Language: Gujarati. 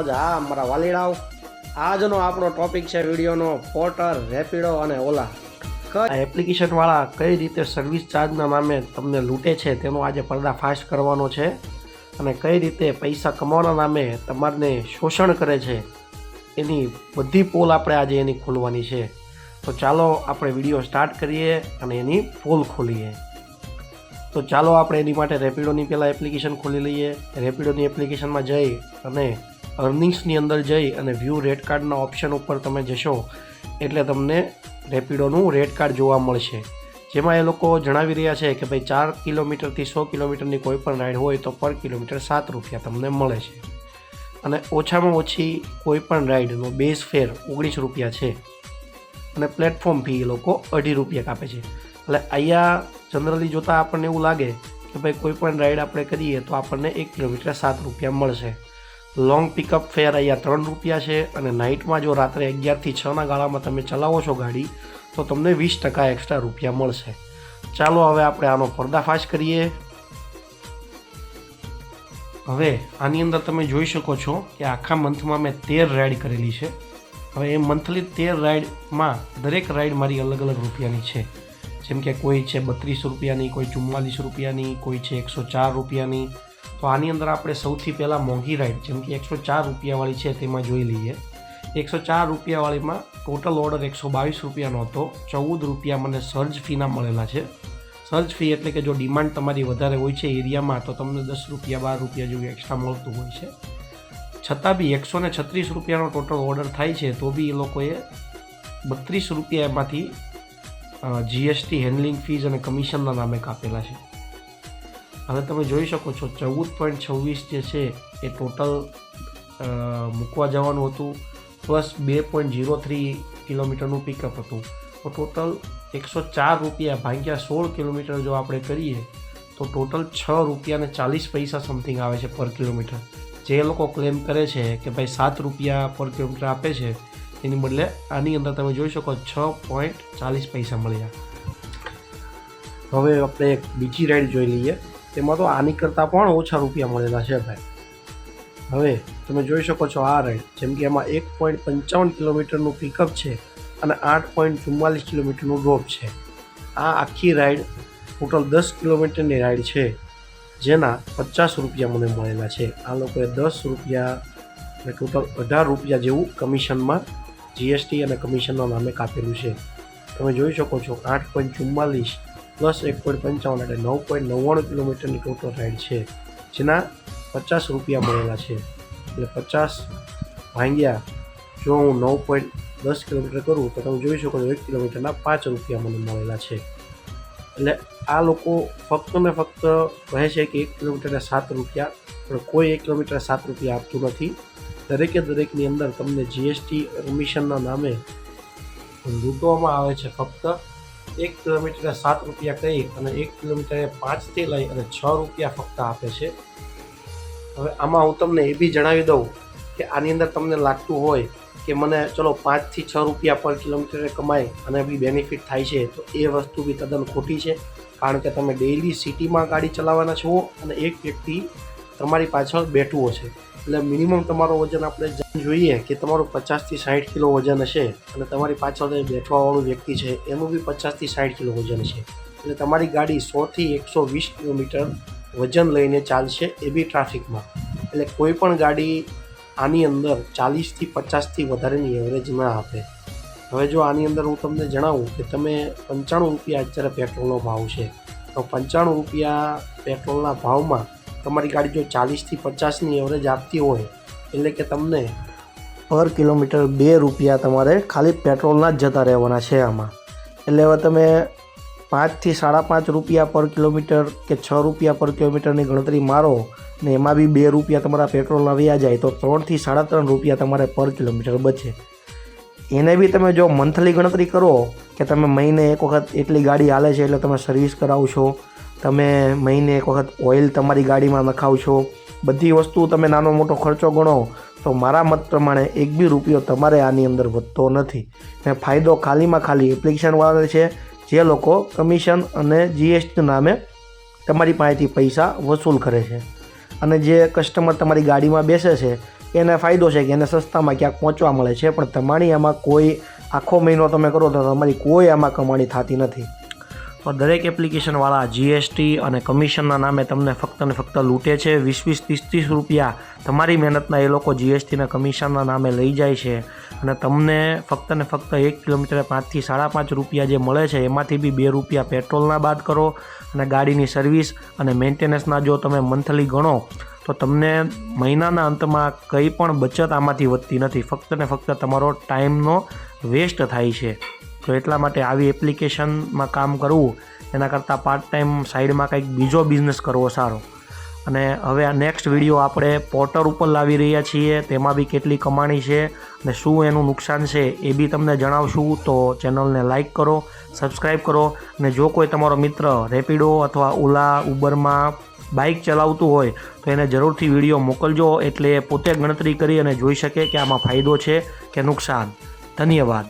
મોજ હા મારા વાલીડાઓ. આજનો આપણો ટોપિક છે વિડીયોનો પોર્ટર રેપિડો અને ઓલા. આ એપ્લિકેશનવાળા કઈ રીતે સર્વિસ ચાર્જના નામે તમને લૂંટે છે તેનો આજે પર્દાફાશ કરવાનો છે અને કઈ રીતે પૈસા કમાવાના નામે તમારને શોષણ કરે છે એની બધી પોલ આપણે આજે એની ખોલવાની છે. તો ચાલો આપણે વીડિયો સ્ટાર્ટ કરીએ અને એની પોલ ખોલીએ. તો ચાલો આપણે એની માટે રેપિડોની પહેલાં એપ્લિકેશન ખોલી લઈએ. રેપિડોની એપ્લિકેશનમાં જઈ અને અર્નિંગ્સની અંદર જઈ અને વ્યૂ રેડ કાર્ડના ઓપ્શન ઉપર તમે જશો, એટલે તમને રેપિડોનું રેડ કાર્ડ જોવા મળશે. જેમાં એ લોકો જણાવી રહ્યા છે કે ભાઈ ચાર કિલોમીટરથી સો કિલોમીટરની કોઈ પણ રાઈડ હોય તો પર કિલોમીટર સાત રૂપિયા તમને મળે છે. અને ઓછામાં ઓછી કોઈ પણ રાઈડનો બેઝ ફેર ઓગણીસ રૂપિયા છે. અને પ્લેટફોર્મ ફી એ લોકો અઢી રૂપિયા કાપે છે. એટલે અહીંયા જનરલી જોતાં આપણને એવું લાગે કે ભાઈ કોઈ પણ રાઈડ આપણે કરીએ તો આપણને એક કિલોમીટર સાત રૂપિયા મળશે. લોંગ પિકઅપ ફેર અહીંયા ત્રણ રૂપિયા છે અને નાઇટમાં જો રાત્રે અગિયારથી છના ગાળામાં તમે ચલાવો છો ગાડી, તો તમને વીસ ટકા એક્સ્ટ્રા રૂપિયા મળશે. ચાલો હવે આપણે આનો પર્દાફાશ કરીએ. હવે આની અંદર તમે જોઈ શકો છો કે આખા મંથમાં મેં તેર રાઇડ કરેલી છે. હવે એ મંથલી તેર રાઇડમાં દરેક રાઈડ મારી અલગ અલગ રૂપિયાની છે. જેમ કે કોઈ છે બત્રીસ રૂપિયાની, કોઈ ચુમ્માલીસ રૂપિયાની, કોઈ છે એકસો ચાર રૂપિયાની તો આની અંદર આપણે સૌથી પહેલાં મોંઘી રાઈડ, જેમ કે એકસો ચાર રૂપિયાવાળી છે તેમાં જોઈ લઈએ. એકસો ચાર રૂપિયાવાળીમાં ટોટલ ઓર્ડર એકસો બાવીસ રૂપિયાનો હતો. ચૌદ રૂપિયા મને સર્જ ફીના મળેલા છે. સર્જ ફી એટલે કે જો ડિમાન્ડ તમારી વધારે હોય છે એરિયામાં, તો તમને દસ રૂપિયા, બાર રૂપિયા જેવું એક્સ્ટ્રા મળતું હોય છે. છતાં બી એકસો ને છત્રીસ રૂપિયાનો ટોટલ ઓર્ડર થાય છે, તો બી એ લોકોએ બત્રીસ રૂપિયા એમાંથી જીએસટી હેન્ડલિંગ ફીઝ અને કમિશનના નામે કાપેલા છે. હવે તમે જોઈ શકો છો, ચૌદ પોઈન્ટ છવ્વીસ જે છે એ ટોટલ મૂકવા જવાનું હતું પ્લસ બે પોઈન્ટ ઝીરો થ્રી કિલોમીટરનું પિકઅપ હતું. તો ટોટલ એકસો ચાર રૂપિયા ભાગ્યા સોળ કિલોમીટર જો આપણે કરીએ, તો ટોટલ છ રૂપિયા ને ચાલીસ પૈસા સમથિંગ આવે છે પર કિલોમીટર. જે લોકો ક્લેમ કરે છે કે ભાઈ સાત રૂપિયા પર કિલોમીટર આપે છે, એની બદલે આની અંદર તમે જોઈ શકો છ પોઈન્ટ ચાલીસ પૈસા મળ્યા. હવે આપણે એક બીજી રાઈડ જોઈ લઈએ. તેમાં તો આની કરતાં પણ ઓછા રૂપિયા મળેલા છે ભાઈ. હવે તમે જોઈ શકો છો આ રાઈડ જેમ કે એમાં એક પોઈન્ટ પંચાવન કિલોમીટરનું પિકઅપ છે અને આઠ પોઈન્ટ ચુમ્માલીસ કિલોમીટરનું ડ્રોપ છે. આ આખી રાઈડ ટોટલ દસ કિલોમીટરની રાઈડ છે, જેના પચાસ રૂપિયા મને મળેલા છે. આ લોકોએ દસ રૂપિયા અને ટોટલ અઢાર રૂપિયા જેવું કમિશનમાં જીએસટી અને કમિશનના નામે કાપેલું છે. તમે જોઈ શકો છો આઠ પોઈન્ટ ચુમ્માલીસ પ્લસ એક પોઈન્ટ પંચાવન એટલે નવ પોઈન્ટ નવ્વાણું કિલોમીટરની ટોટલ રાઇડ છે. જેના પચાસ રૂપિયા મળેલા છે. એટલે પચાસ ભાંગ્યા જો હું નવ પોઈન્ટ દસ કિલોમીટર કરું, તો તમે જોઈ શકો છો એક કિલોમીટરના પાંચ રૂપિયા મને મળેલા છે. એટલે આ લોકો ફક્ત ને ફક્ત કહે છે કે એક કિલોમીટરના સાત રૂપિયા, પણ કોઈ એક કિલોમીટર સાત રૂપિયા આપતું નથી. દરેકે દરેકની અંદર તમને જીએસટી કમિશનના નામે લૂંટવામાં આવે છે ફક્ત. એક કિલોમીટરે સાત રૂપિયા કહી અને એક કિલોમીટરે પાંચથી લઈ અને છ રૂપિયા ફક્ત આપે છે. હવે આમાં હું તમને એ બી જણાવી દઉં કે આની અંદર તમને લાગતું હોય કે મને ચલો પાંચથી છ રૂપિયા પર કિલોમીટરે કમાય અને બી બેનિફિટ થાય છે, તો એ વસ્તુ બી તદ્દન ખોટી છે. કારણ કે તમે ડેઇલી સિટીમાં ગાડી ચલાવવાના છો અને એક વ્યક્તિ તમારી પાછળ બેઠવો હશે એટલે મિનિમમ તમારો વજન આપણે જોઈએ કે તમારું પચાસથી સાઠ કિલો વજન હશે અને તમારી પાછળ બેઠવાવાળું વ્યક્તિ છે, એનું બી પચાસથી સાઠ કિલો વજન છે એટલે તમારી ગાડી સોથી એકસો વીસ કિલોમીટર વજન લઈને ચાલશે એ બી ટ્રાફિકમાં. એટલે કોઈ પણ ગાડી આની અંદર ચાલીસથી પચાસથી વધારેની એવરેજ ના આપે. હવે જો આની અંદર હું તમને જણાવું કે તમે પંચાણું રૂપિયા અત્યારે પેટ્રોલનો ભાવ છે. તો પંચાણું રૂપિયા પેટ્રોલના ભાવમાં તમારી ગાડી જો ચાલીસથી પચાસની એવરેજ આપતી હોય, એટલે કે તમને પર કિલોમીટર બે રૂપિયા તમારે ખાલી પેટ્રોલના જ જતા રહેવાના છે આમાં. એટલે હવે તમે પાંચથી સાડા પાંચ રૂપિયા પર કિલોમીટર કે છ રૂપિયા પર કિલોમીટરની ગણતરી મારો ને એમાં બી બે રૂપિયા તમારા પેટ્રોલના વ્યા જાય, તો ત્રણથી સાડા ત્રણ રૂપિયા તમારે પર કિલોમીટર બચે. એને બી તમે જો મંથલી ગણતરી કરો કે તમે મહિને એક વખત એટલી ગાડી હાલે છે એટલે તમે સર્વિસ કરાવશો તમે મહિને એક વખત ઓઇલ તમારી ગાડીમાં નખાવશો, બધી વસ્તુ તમે નાનો મોટો ખર્ચો ગણો, તો મારા મત પ્રમાણે એક બી રૂપિયો તમારે આની અંદર વધતો નથી. ને ફાયદો ખાલીમાં ખાલી એપ્લિકેશનવાળાને છે, જે લોકો કમિશન અને જીએસટી નામે તમારી પાસેથી પૈસા વસૂલ કરે છે. અને જે કસ્ટમર તમારી ગાડીમાં બેસે છે, એને ફાયદો છે કે એને સસ્તામાં ક્યાંક પહોંચવા મળે છે, પણ તમારી આમાં કોઈ, આખો મહિનો તમે કરો તો તમારી કોઈ આમાં કમાણી થતી નથી. તો દરેક એપ્લિકેશનવાળા જીએસટી અને કમિશનના નામે તમને ફક્ત ને ફક્ત લૂંટે છે. વીસ વીસ ત્રીસ ત્રીસ રૂપિયા તમારી મહેનતના એ લોકો જીએસટીના કમિશનના નામે લઈ જાય છે અને તમને ફક્ત ને ફક્ત એક કિલોમીટરે પાંચથી સાડા પાંચ રૂપિયા જે મળે છે એમાંથી બી બે રૂપિયા પેટ્રોલના બાદ કરો અને ગાડીની સર્વિસ અને મેન્ટેનન્સના જો તમે મંથલી ગણો તો તમને મહિનાના અંતમાં કંઈ પણ બચત આમાંથી વધતી નથી. ફક્ત ને ફક્ત તમારો ટાઈમનો વેસ્ટ થાય છે. તો એટલા માટે આવી એપ્લિકેશનમાં કામ કરવું, એના કરતાં પાર્ટ ટાઈમ સાઈડમાં કંઈક બીજો બિઝનેસ કરવો સારો. અને હવે આ નેક્સ્ટ વીડિયો આપણે પોર્ટર ઉપર લાવી રહ્યા છીએ, તેમાં બી કેટલી કમાણી છે અને શું એનું નુકસાન છે એ બી તમને જણાવશું, તો ચેનલને લાઇક કરો સબસ્ક્રાઈબ કરો અને જો કોઈ તમારો મિત્ર રેપિડો અથવા ઓલા ઉબરમાં બાઇક ચલાવતું હોય, તો એને જરૂરથી વીડિયો મોકલજો, એટલે પોતે ગણતરી કરી અને જોઈ શકે કે આમાં ફાયદો છે કે નુકસાન. ધન્યવાદ.